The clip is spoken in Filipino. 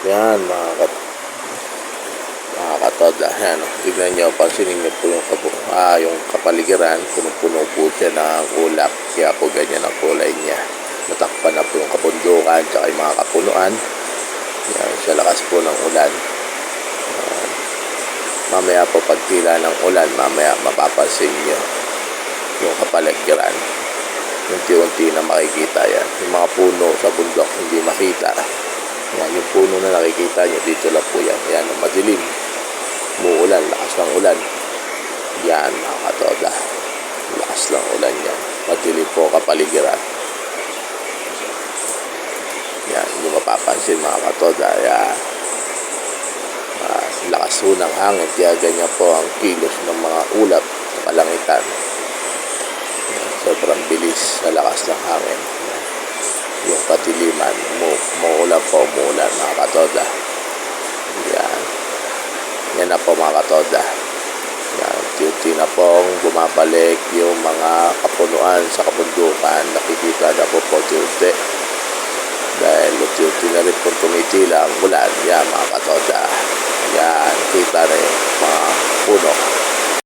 Yan, mga kat mga katoda. Yan, oh. tignan nyo, pansinin nyo po yung, kabu ah, yung kapaligiran. Punong-puno po siya ng ulap. Kaya po ganyan ang kulay niya. Natakpan na po yung kabundukan tsaka yung mga kapunuan. Yan, sa lakas po ng ulan. Yan. mamaya po pagtila ng ulan, mamaya mapapansin nyo yung kapaligiran. Unti-unti na makikita yan. Yung mga puno sa bundok hindi makita. Yan, yung puno na nakikita nyo, dito lang po yan. Yan, madilim. Muulan, lakas ng ulan. Yan, mga katoda. Lakas ng ulan yan. Madilim po kapaligiran. Yan, hindi mapapansin mga katoda. Yan. Ah, lakas po ng hangin, kaya ganyan po ang kilos ng mga ulap sa kalangitan. Yan, sobrang bilis na lakas ng hangin. Yan. Yung muulan po, umuulan mga katoda. Yan. Yan na po mga katoda. Yan, unti na pong bumabalik yung mga kapunuan sa kabundukan. Nakikita na po po unti Dahil unti na rin pong tumitila ulan. Yan mga katoda. Yan, kita na.